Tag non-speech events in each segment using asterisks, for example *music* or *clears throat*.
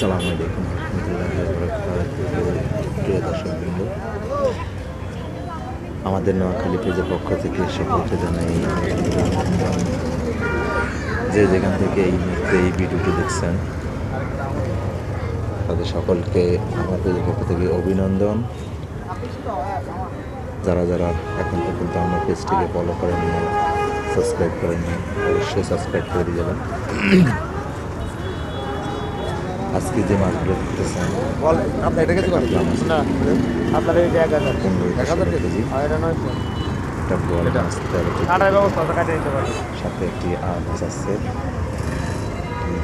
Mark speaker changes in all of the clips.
Speaker 1: আসসালামু আলাইকুম প্রিয় দর্শকবৃন্দ আমাদের নোয়াখালী পেজের পক্ষ থেকে সকলকে জানাই। যে যেখান থেকে এই মুহূর্তে এই ভিডিওটি দেখছেন, তাদের সকলকে আমার পেজের পক্ষ থেকে অভিনন্দন যারা যারা এখন পর্যন্ত আমার পেজটিকে ফলো করেন সাবস্ক্রাইব করেন অবশ্যই সাবস্ক্রাইব করে দিয়ে যাবেন আজকে যে মাছগুলো
Speaker 2: আপনি এটা
Speaker 1: মাছ
Speaker 2: না আপনার এই এক হাজার। এক হাজার
Speaker 1: টাকা কেজি?
Speaker 2: আর এটা নয়
Speaker 1: একটা বড়
Speaker 2: এটা?
Speaker 1: মাছ তেরো কেজি।
Speaker 2: কাটার ব্যবস্থা কাটিয়ে দিতে পারি
Speaker 1: সাথে একটি আর মাছ আছে।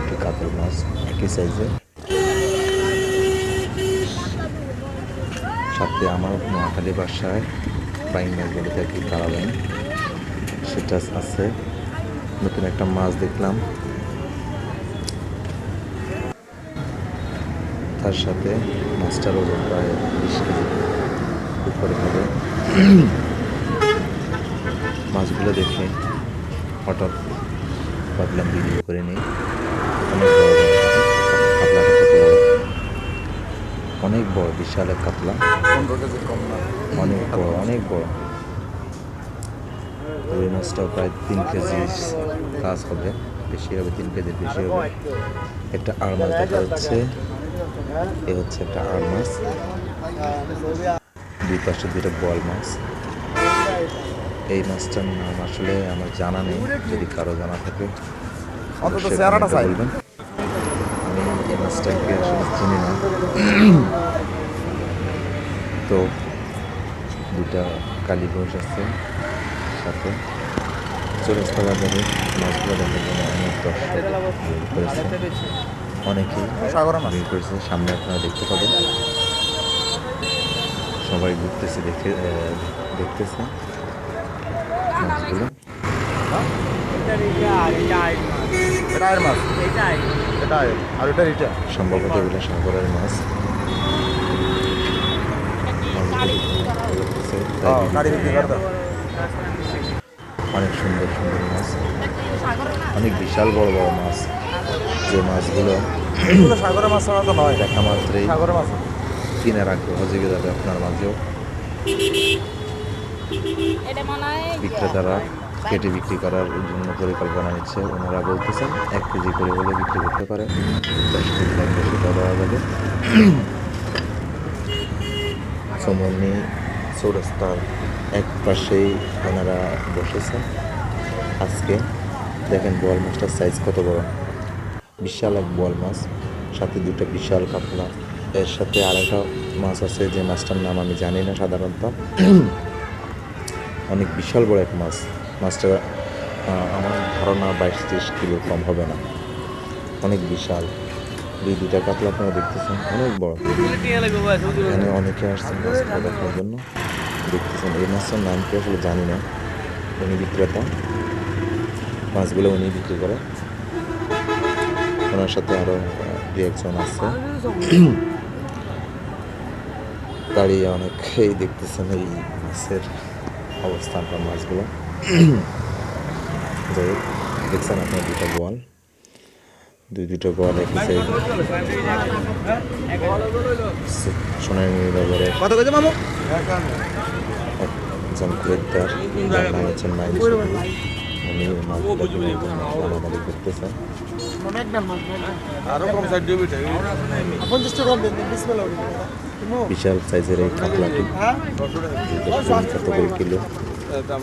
Speaker 1: একটি কাতল মাছ একই সাইজের। সাথে আমার নোয়াখালী বাসায় বাইং মাছ বলে থাকি সেটা আছে নতুন একটা মাছ দেখলাম। তার সাথে মাছটার ওজন প্রায় বিশ কেজি উপরে হবে। মাছগুলো দেখে হঠাৎ ভাবলাম ভিডিও করে নিই। অনেক বড় কাতলাটা অনেক বড় বিশাল এক কাতলা। অনেক বড় অনেক বড়। রুই মাছটাও প্রায় তিন কেজি কাজ হবে বেশি হবে তিন কেজির বেশি হবে। একটা আড় মাছ দেখা যাচ্ছে। এ হচ্ছে একটা আড় মাছ দুই পাশে দুটো বল মাছ এই মাছটার নাম আসলে আমার জানা নেই যদি কারও জানা থাকে। বলবেন। আমি এই মাছটাকে আসলে চিনি না। তো দুটা কালী ঘোষ আছে সাথে। চৌরাস্তা বাজারে মাছগুলো দেখার জন্য অনেক দর্শক অনেকেই
Speaker 2: সাগরে মাছ।
Speaker 1: ভিড় করেছে। সামনে আপনারা দেখতে পাবেন। সবাই ঘুরতেছে দেখে আহ, দেখতেছে। মাছগুলো। সম্ভবত এগুলো সাগরের মাছ। অনেক সুন্দর সুন্দর মাছ? অনেক বিশাল বড় বড় মাছ। যে মাছগুলো।
Speaker 2: সাগরের মাছ ছাড়া তো নয়
Speaker 1: দেখা মাত্রই।
Speaker 2: সাগরের মাছ।
Speaker 1: কিনে রাখবে হজে যাবে আপনার মাঝেও।
Speaker 3: এটা
Speaker 1: বিক্রেতারা কেটে বিক্রি করার জন্য পরিকল্পনা নিচ্ছে। ওনারা বলতেছেন এক কেজি করে হলে বিক্রি করতে পারে। দশ কেজি লাগবে সেটা দেওয়া যাবে। সমনি চৌরাস্তার এক পাশেই ওনারা বসেছেন। আজকে দেখেন বল মাছটার সাইজ কত বড়। বিশাল এক বল মাছ, সাথে দুটো বিশাল কাতলা। এর সাথে আরেকটা মাছ আছে যে মাছটার নাম আমি জানি না সাধারণত। অনেক বিশাল বড় এক মাছ। মাছটা আমার ধারণা বাইশ ত্রিশ কিলো কম হবে না। অনেক বিশাল। দুই, দুইটা কাতলা আপনারা দেখতেছেন, অনেক বড়। এখানে অনেকে আসছেন মাছটা দেখার জন্য। দেখতেছেন, এই মাছটার নাম কি আসলে জানি না। উনি বিক্রেতা। মাছগুলো উনি বিক্রি করে। ওনার সাথে আরও দু একজন আছে। *clears throat* দাঁড়িয়ে অনেকেই দেখতেছেন এই মাছের অবস্থান বা মাছগুলো। *clears throat* যাই হোক দেখছেন আপনার দুটো বল দুই দুটো বল একই সাইড সোনালী
Speaker 2: কত কেজি মামু?
Speaker 1: একজন খরিদ্দার নাম হচ্ছে নাইম শফি। উনি মাছগুলো বিশাল সাইজের এই কাতলাটি
Speaker 2: হ্যাঁ?
Speaker 1: কত করে কিলো।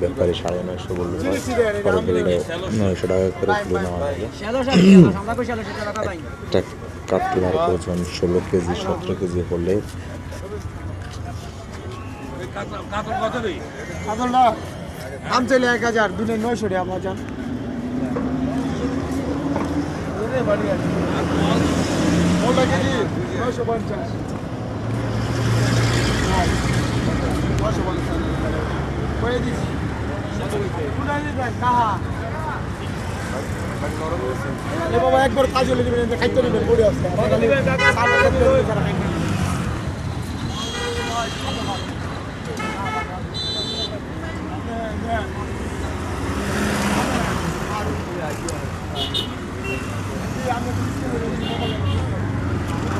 Speaker 1: ব্যাপারে সাড়ে নয়শো বলল। নয়শো টাকা করে কিলো নেওয়া হবে। একটা কাতলার ওজন ষোলো কেজি সতেরো কেজি হলে
Speaker 2: কাতলটা দাম চাইলে এক হাজার দিনে নয়শো টাকা আমার যান নয়শো পঞ্চাশ। নয়শো পঞ্চাশ। করে বাবা একবার কাজ খাইতে নেবেন পড়ে আসছে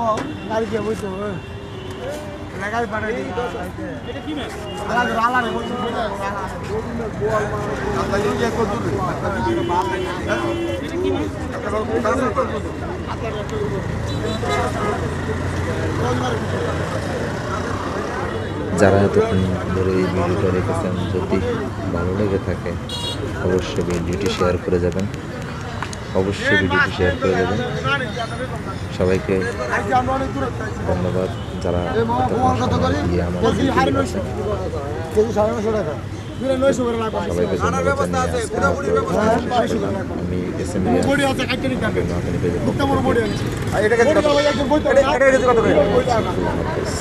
Speaker 2: 아, 나를 잡고 있어.
Speaker 1: যারা এতক্ষণ ধরে এই ভিডিওটা রেখেছেন যদি ভালো লেগে থাকে অবশ্যই ভিডিওটি শেয়ার করে যাবেন। অবশ্যই ভিডিওটি শেয়ার করে যাবেন সবাইকে ধন্যবাদ যারা দিয়ে। সবাইকে আমি এস এম আল্লাহ হাফেজ